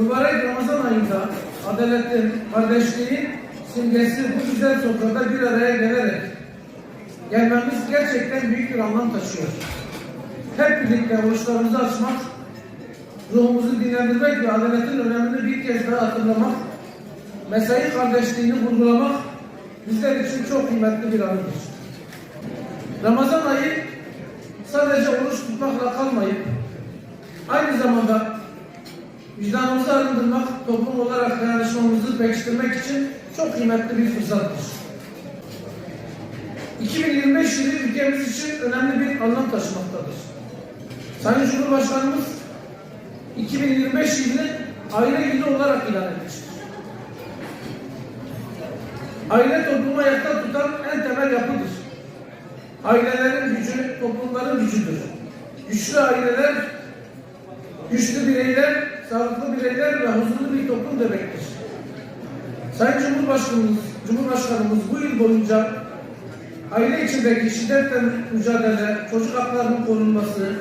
Mübarek Ramazan ayında adaletin, kardeşliğin simgesi bu güzel sofrada bir araya gelerek gelmemiz gerçekten büyük bir anlam taşıyor. Hep birlikte oruçlarımızı açmak, ruhumuzu dinlendirmek ve adaletin önemini bir kez daha hatırlamak, mesai kardeşliğini vurgulamak bizler için çok kıymetli bir anıdır. Ramazan ayı sadece oruç tutmakla kalmayıp aynı zamanda vicdanımızı arındırmak, toplum olarak dayanışmamızı pekiştirmek için çok kıymetli bir fırsattır. 2025 yılı ülkemiz için önemli bir anlam taşımaktadır. Sayın Cumhurbaşkanımız 2025 yılını aile yılı olarak ilan etmiştir. Aile toplumu ayakta tutan en temel yapıdır. Ailelerin gücü, toplumların gücüdür. Güçlü aileler, güçlü bireyler, sağlıklı bireyler ve huzurlu bir toplum demektir. Sayın Cumhurbaşkanımız, Cumhurbaşkanımız bu yıl boyunca aile içindeki şiddetle mücadele, çocuk haklarının korunması,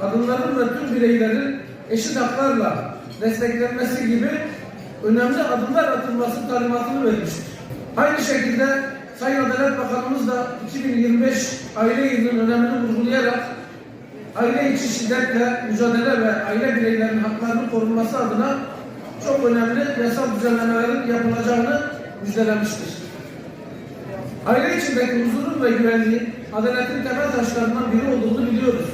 kadınların ve tüm bireylerin eşit haklarla desteklenmesi gibi önemli adımlar atılması talimatını vermiştir. Aynı şekilde Sayın Adalet Bakanımız da 2025 aile yılının önemini vurgulayarak aile içi şiddetle mücadele ve aile bireylerinin haklarının korunması adına çok önemli yasal düzenlemelerin yapılacağını müjdelemiştir. Aile içindeki huzurun ve güvenliğin adaletin temel taşlarından biri olduğunu biliyoruz.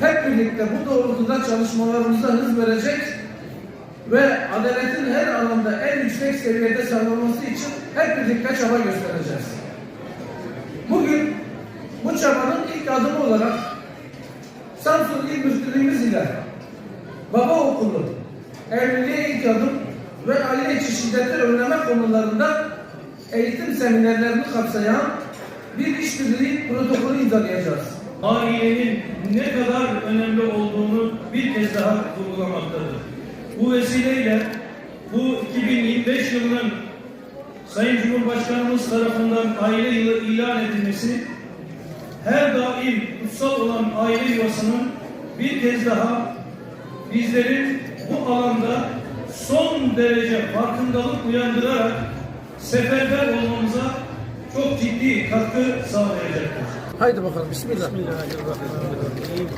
Hep birlikte bu doğrultuda çalışmalarımıza hız verecek ve adaletin her alanda en yüksek seviyede sağlanması için hep birlikte çaba göstereceğiz. Bugün bu çabanın ilk adımı olarak Samsun İl Müftülüğümüz ile Baba Okulu, Evliliğe ilk adım ve aile içi şiddeti önleme konularında eğitim seminerlerini kapsayan bir işbirliği protokolü imzalayacağız. ailenin ne kadar önemli olduğunu bir kez daha vurgulamaktadır. Bu vesileyle bu 2025 yılının Sayın Cumhurbaşkanımız tarafından aile yılı ilan edilmesi her daim kutsal olan aile yuvasının bir kez daha bizlerin bu alanda son derece farkındalık uyandırarak seferber olmamıza çok ciddi katkı sağlayacaktır. Haydi bakalım bismillah. Bismillahirrahmanirrahim.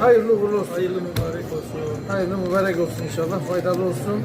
Hayırlı uğurlu olsun. Hayırlı mübarek olsun. Hayırlı mübarek olsun inşallah. Faydalı olsun.